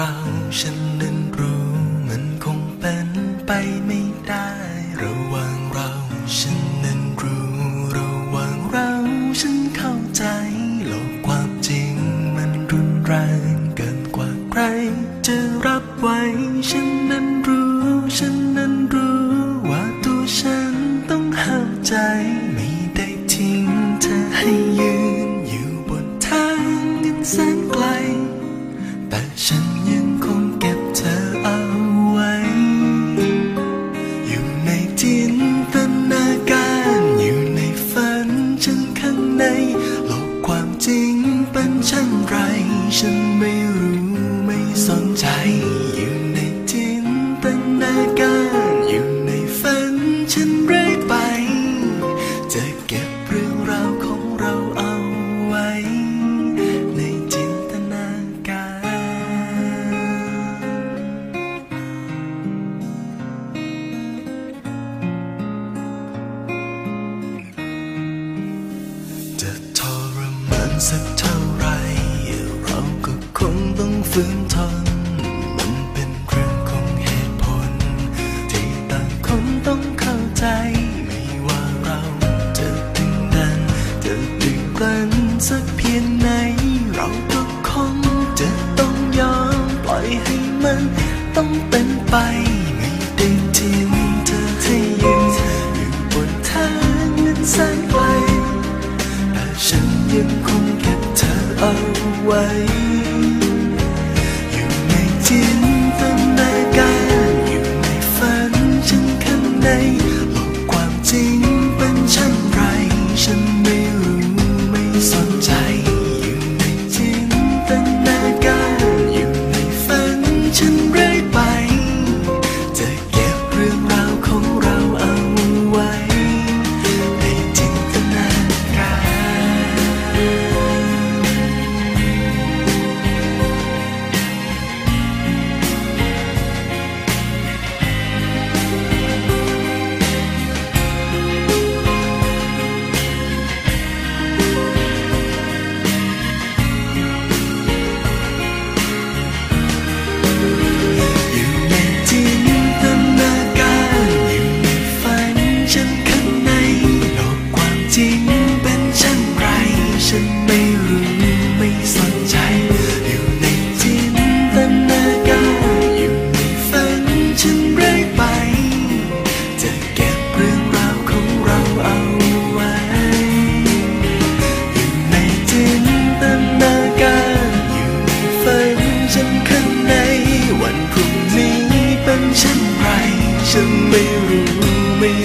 เราฉันนั้นรู้ จริงเป็นเช่นไร ฉันไม่รู้ไม่สนใจ สักเท่าไรเราก็คงต้องฝืนทน มันเป็นเรื่องของเหตุผล ที่ต่างคนต้องเข้าใจ ไม่ว่าเราจะถึงดันจะดึงรั้นสักเพียงไหน เราก็คงจะต้องยอมปล่อยให้มันต้องเป็นไป เอาไว้อยู่ในจินตนาการอยู่ในฝันฉันข้างใน 没有没有没